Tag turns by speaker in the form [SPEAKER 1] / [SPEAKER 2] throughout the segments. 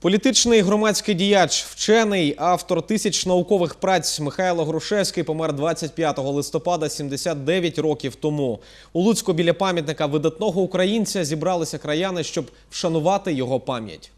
[SPEAKER 1] Політичний громадський діяч, вчений, автор тисяч наукових праць Михайло Грушевський помер 25 листопада 79 років тому. У Луцьку біля пам'ятника видатного українця зібралися краяни, щоб вшанувати його пам'ять.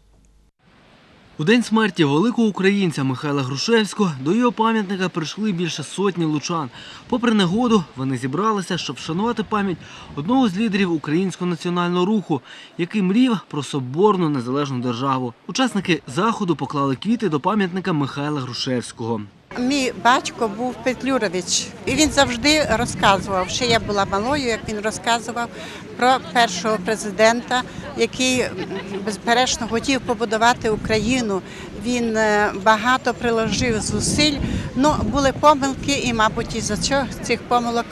[SPEAKER 2] У день смерті великого українця Михайла Грушевського до його пам'ятника прийшли більше сотні лучан. Попри негоду, вони зібралися, щоб вшанувати пам'ять одного з лідерів українського національного руху, який мріяв про соборну незалежну державу. Учасники заходу поклали квіти до пам'ятника Михайла Грушевського.
[SPEAKER 3] Мій батько був Петлюрович, і він завжди розказував, ще я була малою, як він розказував про першого президента, який безперечно хотів побудувати Україну. Він е, багато приложив зусиль. Ну були помилки, і, мабуть, із за цього цих помилок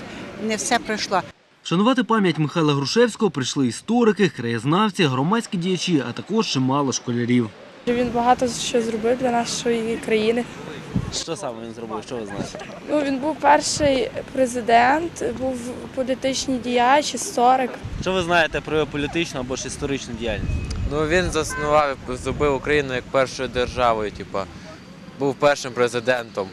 [SPEAKER 3] не все пройшло.
[SPEAKER 2] Вшанувати пам'ять Михайла Грушевського прийшли історики, краєзнавці, громадські діячі, а також чимало школярів.
[SPEAKER 4] Він багато що зробив для нашої країни.
[SPEAKER 5] Що саме він зробив? Що ви знаєте?
[SPEAKER 4] Ну, він був перший президент, був політичний діяч, історик.
[SPEAKER 5] Що ви знаєте про його політичну або ж історичну діяльність?
[SPEAKER 6] Ну він заснував, зробив Україну як першою державою, типу, був першим президентом,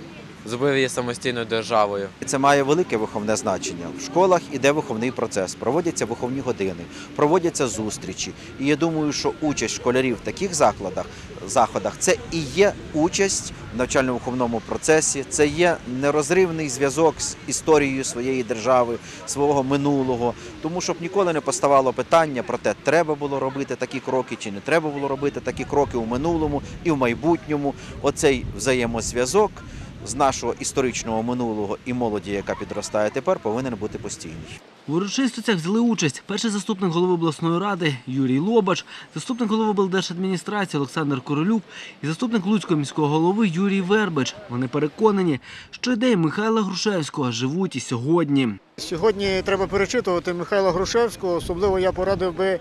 [SPEAKER 6] зробив її самостійною державою.
[SPEAKER 7] Це має велике виховне значення. В школах іде виховний процес, проводяться виховні години, проводяться зустрічі. І я думаю, що участь школярів в таких закладах, заходах це і є участь в навчально-виховному процесі, це є нерозривний зв'язок з історією своєї держави, свого минулого. Тому щоб ніколи не поставало питання про те, треба було робити такі кроки чи не треба було робити такі кроки у минулому і в майбутньому. Оцей взаємозв'язок з нашого історичного минулого і молоді, яка підростає тепер, повинен бути постійний.
[SPEAKER 2] В урочистостях взяли участь перший заступник голови обласної ради Юрій Лобач, заступник голови облдержадміністрації Олександр Королюк і заступник Луцького міського голови Юрій Вербич. Вони переконані, що ідеї Михайла Грушевського живуть і сьогодні.
[SPEAKER 8] Сьогодні треба перечитувати Михайла Грушевського. Особливо я порадив би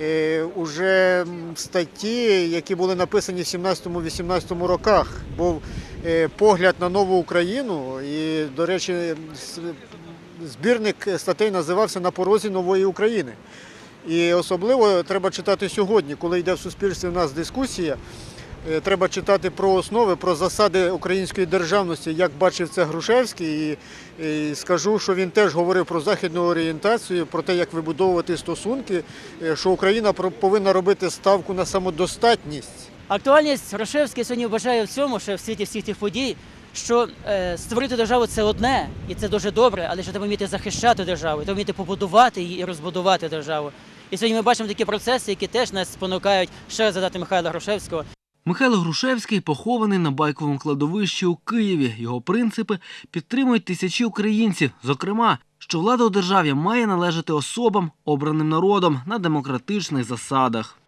[SPEAKER 8] е, уже статті, які були написані в 17-18 роках. Був погляд на нову Україну. І, до речі, збірник статей називався На порозі нової України. І особливо треба читати сьогодні, коли йде в суспільстві в нас дискусія. Е, Треба читати про основи, про засади української державності, як бачив це Грушевський. І, і скажу, що він теж говорив про західну орієнтацію, про те, як вибудовувати стосунки, е, що Україна повинна робити ставку на самодостатність.
[SPEAKER 9] Актуальність Грушевський сьогодні вважає в цьому, що в світі всіх цих подій, що е, створити державу це одне, і це дуже добре, але що треба вміти захищати державу, треба вміти побудувати її і розбудувати державу. І сьогодні ми бачимо такі процеси, які теж нас спонукають ще раз згадати Михайла Грушевського.
[SPEAKER 2] Михайло Грушевський похований на байковому кладовищі у Києві. Його принципи підтримують тисячі українців. Зокрема, що влада у державі має належати особам, обраним народом на демократичних засадах.